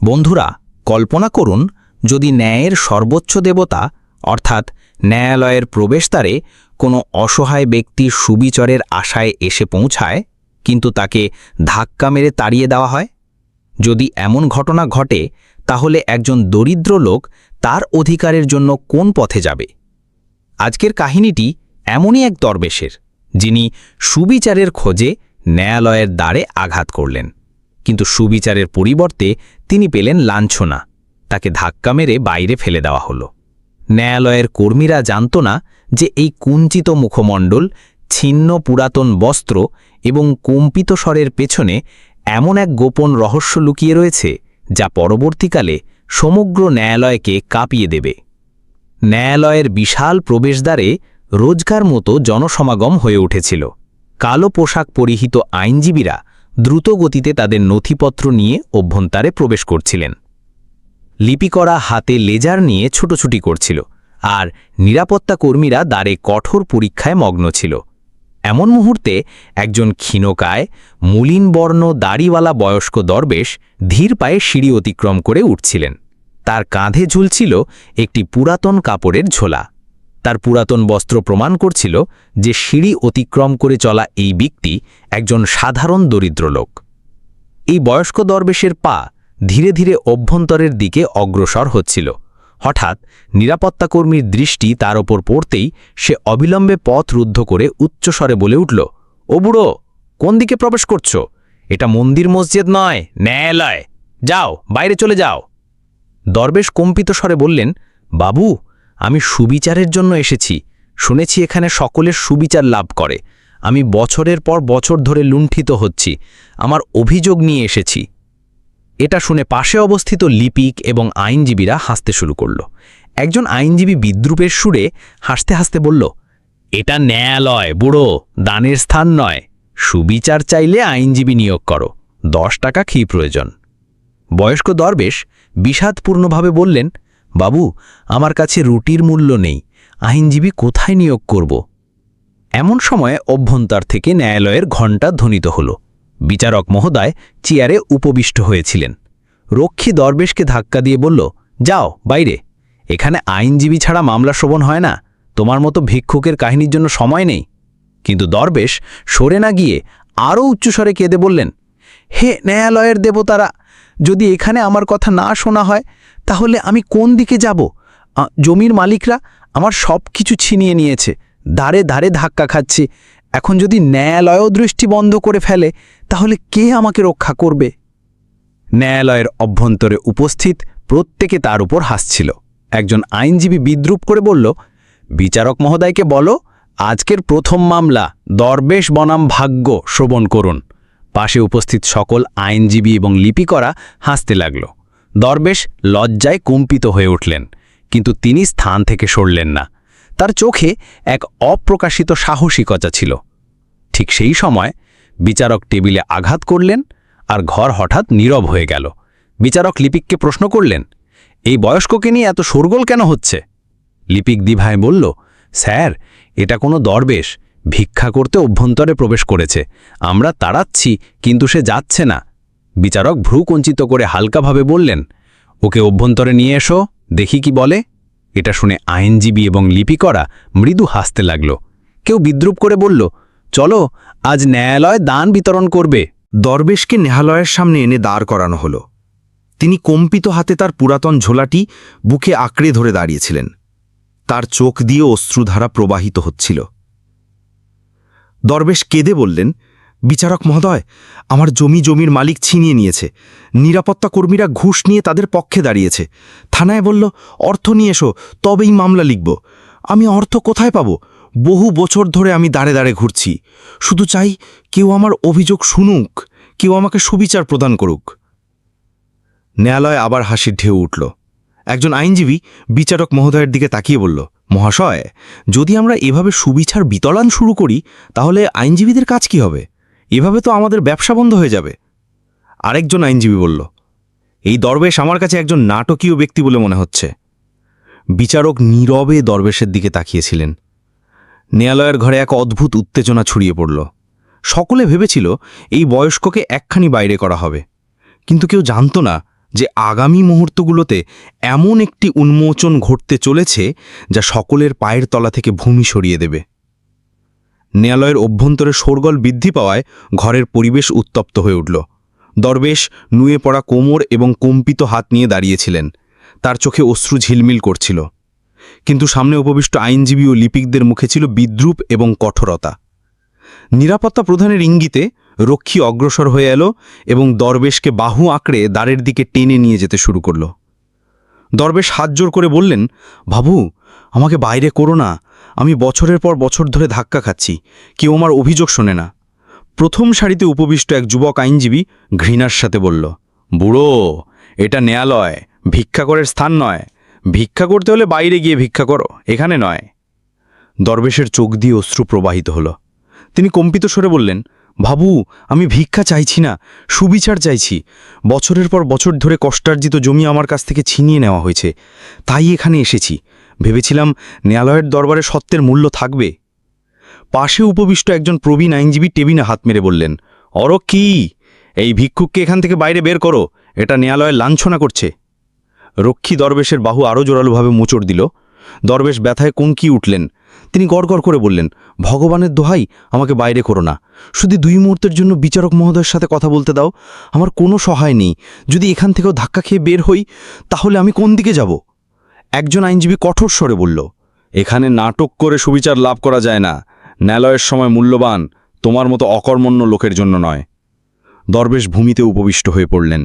বন্ধুরা, কল্পনা করুন, যদি ন্যায়ের সর্বোচ্চ দেবতা, অর্থাৎ ন্যায়ালয়ের প্রবেশদ্বারে কোনো অসহায় ব্যক্তি সুবিচরের আশায় এসে পৌঁছায়, কিন্তু তাকে ধাক্কা মেরে তাড়িয়ে দেওয়া হয়? যদি এমন ঘটনা ঘটে, তাহলে একজন দরিদ্র লোক তার অধিকারের জন্য কোন পথে যাবে? আজকের কাহিনীটি এমনই এক দরবেশের, যিনি সুবিচারের খোঁজে ন্যায়ালয়ের দ্বারে আঘাত করলেন। কিন্তু সুবিচারের পরিবর্তে তিনি পেলেন লাঞ্ছনা। তাকে ধাক্কা মেরে বাইরে ফেলে দেওয়া হল। ন্যায়ালয়ের কর্মীরা জানত না যে এই কুঞ্চিত মুখমণ্ডল, ছিন্ন পুরাতন বস্ত্র এবং কম্পিত স্বরের পেছনে এমন এক গোপন রহস্য লুকিয়ে রয়েছে, যা পরবর্তীকালে সমগ্র ন্যায়ালয়কে কাঁপিয়ে দেবে। ন্যায়ালয়ের বিশাল প্রবেশদ্বারে রোজকার মতো জনসমাগম হয়ে উঠেছিল। কালো পোশাক পরিহিত আইনজীবীরা দ্রুত গতিতে তাদের নথিপত্র নিয়ে অভ্যন্তরে প্রবেশ করছিলেন। লিপি করা হাতে লেজার নিয়ে ছুটোছুটি করছিল, আর নিরাপত্তা কর্মীরা দ্বারে কঠোর পরীক্ষায় মগ্ন ছিল। এমন মুহূর্তে একজন ক্ষীণকায়, মলিনবর্ণ দাড়িওয়ালা বয়স্ক দরবেশ ধীর পায়ে সিঁড়ি অতিক্রম করে উঠছিলেন। তার কাঁধে ঝুলছিল একটি পুরাতন কাপড়ের ঝোলা। তার পুরাতন বস্ত্র প্রমাণ করছিল যে সিঁড়ি অতিক্রম করে চলা এই ব্যক্তি একজন সাধারণ দরিদ্র লোক। এই বয়স্ক দরবেশের পা ধীরে ধীরে অভ্যন্তরের দিকে অগ্রসর হচ্ছিল। হঠাৎ নিরাপত্তাকর্মীর দৃষ্টি তার ওপর পড়তেই সে অবিলম্বে পথ রুদ্ধ করে উচ্চস্বরে বলে উঠল, ও বুড়ো, কোন দিকে প্রবেশ করছ? এটা মন্দির মসজিদ নয়, ন্যায়ালয়। যাও, বাইরে চলে যাও। দরবেশ কম্পিত স্বরে বললেন, বাবু আমি সুবিচারের জন্য এসেছি। শুনেছি এখানে সকলের সুবিচার লাভ করে। আমি বছরের পর বছর ধরে লুণ্ঠিত হচ্ছি। আমার অভিযোগ নিয়ে এসেছি। এটা শুনে পাশে অবস্থিত লিপিক এবং আইনজীবীরা হাসতে শুরু করল। একজন আইনজীবী বিদ্রুপের সুরে হাসতে হাসতে বলল, এটা ন্যায়ালয়, বুড়ো, দানের স্থান নয়। সুবিচার চাইলে আইনজীবী নিয়োগ করো। দশ টাকা খি প্রয়োজন বয়স্ক দরবেশ বিষাদপূর্ণভাবে বললেন বাবু, আমার কাছে রুটির মূল্য নেই, আইনজীবী কোথায় নিয়োগ করব? এমন সময়ে অভ্যন্তর থেকে ন্যায়ালয়ের ঘণ্টা ধ্বনিত হল। বিচারক মহোদয় চেয়ারে উপবিষ্ট হয়েছিলেন। রক্ষী দরবেশকে ধাক্কা দিয়ে বলল, যাও, বাইরে। এখানে আইনজীবী ছাড়া মামলা শোভন হয় না। তোমার মতো ভিক্ষুকের কাহিনীর জন্য সময় নেই। কিন্তু দরবেশ সরে না গিয়ে আরও উচ্চস্বরে কেঁদে বললেন, হে ন্যায়ালয়ের দেবতারা, যদি এখানে আমার কথা না শোনা হয় তাহলে আমি কোন দিকে যাব? জমির মালিকরা আমার সব কিছু ছিনিয়ে নিয়েছে। দাঁড়ে দাঁড়ে ধাক্কা খাচ্ছি। এখন যদি ন্যায়ালয়ও দৃষ্টি বন্ধ করে ফেলে, তাহলে কে আমাকে রক্ষা করবে? ন্যায়ালয়ের অভ্যন্তরে উপস্থিত প্রত্যেকে তার উপর হাসছিল। একজন আইনজীবী বিদ্রুপ করে বলল, বিচারক মহোদয়কে বলো, আজকের প্রথম মামলা, দরবেশ বনাম ভাগ্য শ্রবণ করুন। পাশে উপস্থিত সকল আইনজীবী এবং লিপিকরা হাসতে লাগল। দরবেশ লজ্জায় কম্পিত হয়ে উঠলেন, কিন্তু তিনি স্থান থেকে সরলেন না। তার চোখে এক অপ্রকাশিত সাহসিকতা ছিল। ঠিক সেই সময় বিচারক টেবিলে আঘাত করলেন আর ঘর হঠাৎ নীরব হয়ে গেল। বিচারক লিপিককে প্রশ্ন করলেন, এই বয়স্ককে নিয়ে এত শোরগোল কেন হচ্ছে? লিপিক দিভায় বলল, স্যার, এটা কোনো দরবেশ। ভিক্ষা করতে অভ্যন্তরে প্রবেশ করেছে। আমরা তাড়াচ্ছি, কিন্তু সে যাচ্ছে না। বিচারক ভ্রু কঞ্চিত করে হালকাভাবে বললেন, ওকে অভ্যন্তরে নিয়ে এসো, দেখি কি বলে। এটা শুনে আইনজীবী এবং লিপিকরা মৃদু হাসতে লাগল। কেউ বিদ্রুপ করে বলল, চলো, আজ ন্যায়ালয় দান বিতরণ করবে। দরবেশকে নেহালয়ের সামনে এনে দাঁড় করানো হলো। তিনি কম্পিত হাতে তার পুরাতন ঝোলাটি বুকে আঁকড়ে ধরে দাঁড়িয়েছিলেন। তার চোখ দিয়ে অশ্রুধারা প্রবাহিত হচ্ছিল। দরবেশ কেঁদে বললেন বিচারক মহোদয়, আমার জমি জমির মালিক ছিনিয়ে নিয়েছে। নিরাপত্তা কর্মীরা ঘুষ নিয়ে তাদের পক্ষে দাঁড়িয়েছে। থানায় বলল, অর্থ নিয়ে এসো, তবেই মামলা লিখব। আমি অর্থ কোথায় পাব? বহু বছর ধরে আমি দাঁড়ে দাঁড়ে ঘুরছি। শুধু চাই কেউ আমার অভিযোগ শুনুক, কেউ আমাকে সুবিচার প্রদান করুক। ন্যায়ালয় আবার হাসির ঢেউ উঠল। একজন আইনজীবী বিচারক মহোদয়ের দিকে তাকিয়ে বলল, মহাশয়, যদি আমরা এভাবে সুবিচার বিতরণ শুরু করি, তাহলে আইনজীবীদের কাজ কি হবে? এভাবে তো আমাদের ব্যবসা বন্ধ হয়ে যাবে। আরেকজন আইনজীবী বলল, এই দরবেশ আমার কাছে একজন নাটকীয় ব্যক্তি বলে মনে হচ্ছে। বিচারক নীরবে দরবেশের দিকে তাকিয়েছিলেন। ন্যায়ালয়ের ঘরে এক অদ্ভুত উত্তেজনা ছড়িয়ে পড়ল। সকলে ভেবেছিল, এই বয়স্ককে একখানি বাইরে করা হবে। কিন্তু কেউ জানত না যে আগামী মুহূর্তগুলোতে এমন একটি উন্মোচন ঘটতে চলেছে যা সকলের পায়ের তলা থেকে ভূমি সরিয়ে দেবে। ন্যায়ালয়ের অভ্যন্তরে শোরগোল বৃদ্ধি পাওয়ায় ঘরের পরিবেশ উত্তপ্ত হয়ে উঠল। দরবেশ নুয়ে পড়া কোমর এবং কম্পিত হাত নিয়ে দাঁড়িয়েছিলেন। তার চোখে অশ্রু ঝিলমিল করছিল। কিন্তু সামনে উপবিষ্ট আইনজীবী ও লিপিকদের মুখে ছিল বিদ্রুপ এবং কঠোরতা। নিরাপত্তা প্রধানের ইঙ্গিতে রক্ষী অগ্রসর হয়ে এলো এবং দরবেশকে বাহু আঁকড়ে দ্বারের দিকে টেনে নিয়ে যেতে শুরু করল। দরবেশ হাত জোর করে বললেন, বাবু, আমাকে বাইরে করো না। আমি বছরের পর বছর ধরে ধাক্কা খাচ্ছি, কেউ আমার অভিযোগ শোনে না। প্রথম সারিতে উপবিষ্ট এক যুবক আইনজীবী ঘৃণার সাথে বলল, বুড়ো, এটা ন্যায়ালয়, ভিক্ষা করার স্থান নয়। ভিক্ষা করতে হলে বাইরে গিয়ে ভিক্ষা করো, এখানে নয়। দরবেশের চোখ দিয়ে অশ্রু প্রবাহিত হল। তিনি কম্পিত স্বরে বললেন ভাবু আমি ভিক্ষা চাইছি না, সুবিচার চাইছি। বছরের পর বছর ধরে কষ্টার্জিত জমি আমার কাছ থেকে ছিনিয়ে নেওয়া হয়েছে। তাই এখানে এসেছি। ভেবেছিলাম ন্যায়ালয়ের দরবারে সত্যের মূল্য থাকবে। পাশে উপবিষ্ট একজন প্রবীণ আইনজীবী টেবিনে হাত মেরে বললেন, অর কি? এই ভিক্ষুককে এখান থেকে বাইরে বের করো। এটা ন্যায়ালয়ে লাঞ্ছনা করছে। রক্ষী দরবেশের বাহু আরও জোরালোভাবে মোচড় দিল। দরবেশ ব্যথায় কঙ্কি উঠলেন। তিনি গড়গড় করে বললেন, ভগবানের দোহাই, আমাকে বাইরে করো না। শুধু দুই মুহূর্তের জন্য বিচারক মহোদয়ের সাথে কথা বলতে দাও। আমার কোনো সহায় নেই। যদি এখান থেকেও ধাক্কা খেয়ে বের হই, তাহলে আমি কোন দিকে যাব? একজন আইনজীবী কঠোর স্বরে বলল, এখানে নাটক করে সুবিচার লাভ করা যায় না। ন্যালয়ের সময় মূল্যবান, তোমার মতো অকর্মণ্য লোকের জন্য নয়। দরবেশ ভূমিতে উপবিষ্ট হয়ে পড়লেন।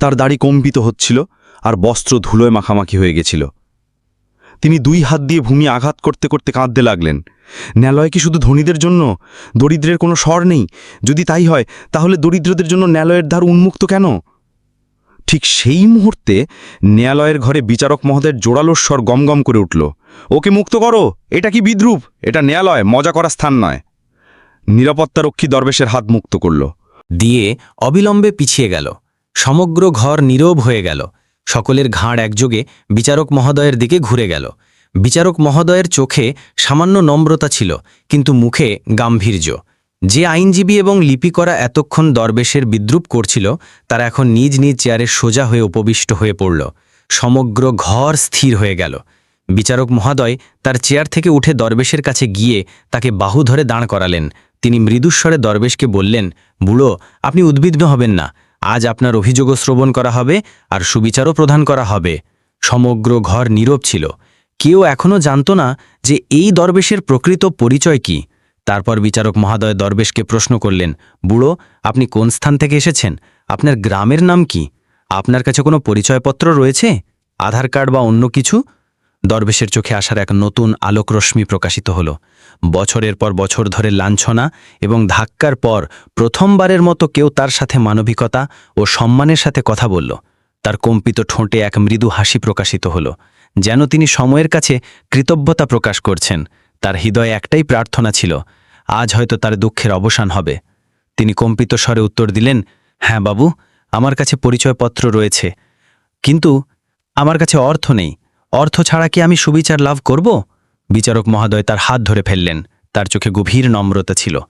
তার দাড়ি কম্পিত হচ্ছিল আর বস্ত্র ধুলোয় মাখামাখি হয়ে গেছিল। তিনি দুই হাত দিয়ে ভূমি আঘাত করতে করতে কাঁদতে লাগলেন। ন্যালয় কি শুধু ধনীদের জন্য? দরিদ্রের কোনো স্বর নেই? যদি তাই হয়, তাহলে দরিদ্রদের জন্য ন্যায়ালয়ের দ্বার উন্মুক্ত কেন? ঠিক সেই মুহূর্তে ন্যায়ালয়ের ঘরে বিচারক মহোদয়ের জোরালো স্বর গমগম করে উঠল। ওকে মুক্ত করো! এটা কি বিদ্রুপ? এটা ন্যায়ালয় মজা করার স্থান নয়। নিরাপত্তারক্ষী দরবেশের হাত মুক্ত করল। দিয়ে অবিলম্বে পিছিয়ে গেল। সমগ্র ঘর নীরব হয়ে গেল। সকলের ঘাড় একযোগে বিচারক মহোদয়ের দিকে ঘুরে গেল। বিচারক মহোদয়ের চোখে সামান্য নম্রতা ছিল, কিন্তু মুখে গাম্ভীর্য। যে আইনজীবী এবং লিপি করা এতক্ষণ দরবেশের বিদ্রুপ করছিল, তারা এখন নিজ নিজ চেয়ারে সোজা হয়ে উপবিষ্ট হয়ে পড়ল। সমগ্র ঘর স্থির হয়ে গেল। বিচারক মহোদয় তার চেয়ার থেকে উঠে দরবেশের কাছে গিয়ে তাকে বাহু ধরে দাঁড় করালেন। তিনি মৃদুস্বরে দরবেশকে বললেন, বুড়ো, আপনি উদ্বিগ্ন হবেন না। আজ আপনার অভিযোগও শ্রবণ করা হবে আর সুবিচারও প্রদান করা হবে। সমগ্র ঘর নীরব ছিল। কেউ এখনও জানত না যে এই দরবেশের প্রকৃত পরিচয় কি। তারপর বিচারক মহাদয় দরবেশকে প্রশ্ন করলেন, বুড়ো, আপনি কোন স্থান থেকে এসেছেন? আপনার গ্রামের নাম কি? আপনার কাছে কোনো পরিচয়পত্র রয়েছে? আধার কার্ড বা অন্য কিছু? দরবেশের চোখে আসার এক নতুন আলোকরশ্মি প্রকাশিত হল। বছরের পর বছর ধরে লাঞ্ছনা এবং ধাক্কার পর প্রথমবারের মতো কেউ তার সাথে মানবিকতা ও সম্মানের সাথে কথা বলল। তার কম্পিত ঠোঁটে এক মৃদু হাসি প্রকাশিত হল, যেন তিনি সময়ের কাছে কৃতজ্ঞতা প্রকাশ করছেন। তার হৃদয়ে একটাই প্রার্থনা ছিল, আজ হয়তো তার দুঃখের অবসান হবে। তিনি কম্পিত স্বরে উত্তর দিলেন হ্যাঁ বাবু, আমার কাছে পরিচয়পত্র রয়েছে। কিন্তু আমার কাছে অর্থ নেই। অর্থ ছাড়া কি আমি সুবিচার লাভ করব? বিচারক মহাদয় তার হাত ধরে ফেললেন। তার চোখে গভীর নম্রতা ছিল।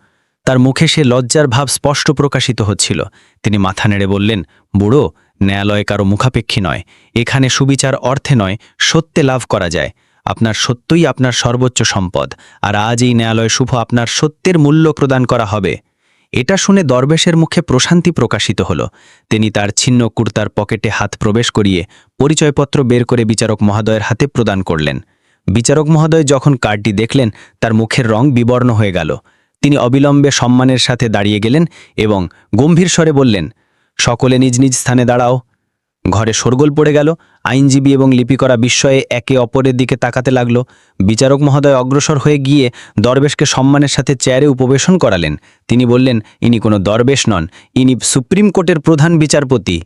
তার মুখে সে লজ্জার ভাব স্পষ্ট প্রকাশিত হচ্ছিল। তিনি মাথা নেড়ে বললেন, বুড়ো, ন্যায়ালয় কারও মুখাপেক্ষী নয়। এখানে সুবিচার অর্থে নয়, সত্যে লাভ করা যায়। আপনার সত্যই আপনার সর্বোচ্চ সম্পদ। আর আজ এই ন্যায়ালয় শুভ আপনার সত্যের মূল্য প্রদান করা হবে। এটা শুনে দরবেশের মুখে প্রশান্তি প্রকাশিত হল। তিনি তার ছিন্ন কুর্তার পকেটে হাত প্রবেশ করিয়ে পরিচয়পত্র বের করে বিচারক মহোদয়ের হাতে প্রদান করলেন। বিচারক মহোদয় যখন কার্ডটি দেখলেন, তার মুখের রং বিবর্ণ হয়ে গেল। তিনি অবিলম্বে সম্মানের সাথে দাঁড়িয়ে গেলেন এবং গম্ভীর স্বরে বললেন, সকলে নিজ নিজ স্থানে দাঁড়াও। ঘরে শোরগোল পড়ে গেল আইনজীবী এবং লিপিকরা বিস্ময়ে একে অপরের দিকে তাকাতে লাগল। বিচারক মহোদয় অগ্রসর হয়ে গিয়ে দরবেশকে সম্মানের সাথে চেয়ারে উপবেশন করালেন। তিনি বললেন, ইনি কোনো দরবেশ নন, ইনি সুপ্রিম কোর্টের প্রধান বিচারপতি।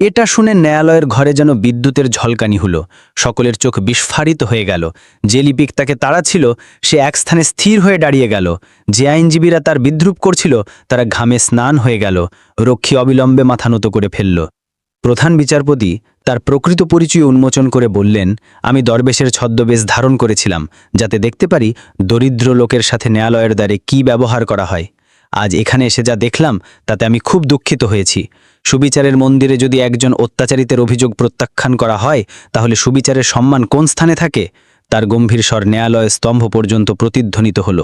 এটা শুনে ন্যায়ালয়ের ঘরে যেন বিদ্যুতের ঝলকানি হলো। সকলের চোখ বিস্ফারিত হয়ে গেল। যে লিপিক তাকে তাড়াছিল সে এক স্থানে স্থির হয়ে দাঁড়িয়ে গেল। যে আইনজীবীরা তার বিদ্রুপ করছিল, তারা ঘামে স্নান হয়ে গেল। রক্ষী অবিলম্বে মাথা নত করে ফেলল। প্রধান বিচারপতি তার প্রকৃত পরিচয় উন্মোচন করে বললেন, আমি দরবেশের ছদ্মবেশ ধারণ করেছিলাম, যাতে দেখতে পারি দরিদ্র লোকের সাথে ন্যায়ালয়ের দ্বারে কি ব্যবহার করা হয়। আজ এখানে এসে যা দেখলাম, তাতে আমি খুব দুঃখিত হয়েছি। সুবিচারের মন্দিরে যদি একজন অত্যাচারিতের অভিযোগ প্রত্যাখ্যান করা হয়, তাহলে সুবিচারের সম্মান কোন স্থানে থাকে? তার গম্ভীর স্বর ন্যায়ালয় স্তম্ভ পর্যন্ত প্রতিধ্বনিত হল।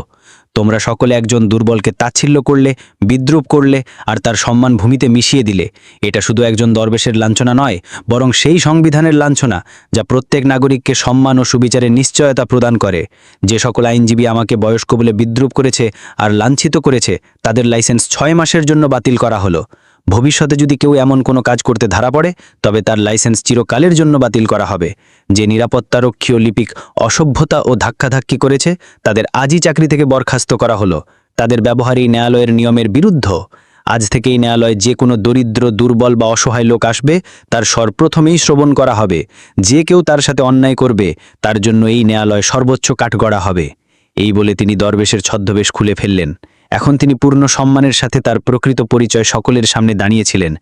তোমরা সকলে একজন দুর্বলকে তাচ্ছিল্য করলে, বিদ্রুপ করলে আর তার সম্মান ভূমিতে মিশিয়ে দিলে। এটা শুধু একজন দরবেশের লাঞ্ছনা নয়, বরং সেই সংবিধানের লাঞ্ছনা যা প্রত্যেক নাগরিককে সম্মান ও সুবিচারের নিশ্চয়তা প্রদান করে। যে সকল আইনজীবী আমাকে বয়স্ক বলে বিদ্রুপ করেছে আর লাঞ্ছিত করেছে, তাদের লাইসেন্স ছয় মাসের জন্য বাতিল করা হলো। ভবিষ্যতে যদি কেউ এমন কোনো কাজ করতে ধরা পড়ে, তবে তার লাইসেন্স চিরকালের জন্য বাতিল করা হবে। যে নিরাপত্তারক্ষী লিপিক অসভ্যতা ও ধাক্কাধাক্কি করেছে, তাদের আজই চাকরি থেকে বরখাস্ত করা হলো। তাদের ব্যবহারই ন্যায়ালয়ের নিয়মের বিরুদ্ধ। আজ থেকেই ন্যায়ালয়ে যে কোনো দরিদ্র, দুর্বল বা অসহায় লোক আসবে, তার সর্বপ্রথমেই শ্রবণ করা হবে। যে কেউ তার সাথে অন্যায় করবে, তার জন্য এই ন্যায়ালয় সর্বোচ্চ কাঠগড়া হবে। এই বলে তিনি দরবেশের ছদ্মবেশ খুলে ফেললেন। এখন তিনি পূর্ণ সম্মানের সাথে তার প্রকৃত পরিচয় সকলের সামনে দাঁড়িয়েছিলেন।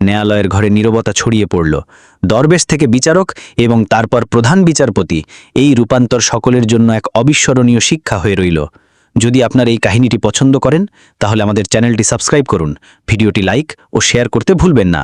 ন্যায়ালয়ের ঘরে নিরবতা ছড়িয়ে পড়ল। দরবেশ থেকে বিচারক এবং তারপর প্রধান বিচারপতি এই রূপান্তর সকলের জন্য এক অবিস্মরণীয় শিক্ষা হয়ে রইল। যদি আপনার এই কাহিনীটি পছন্দ করেন, তাহলে আমাদের চ্যানেলটি সাবস্ক্রাইব করুন, ভিডিওটি লাইক ও শেয়ার করতে ভুলবেন না।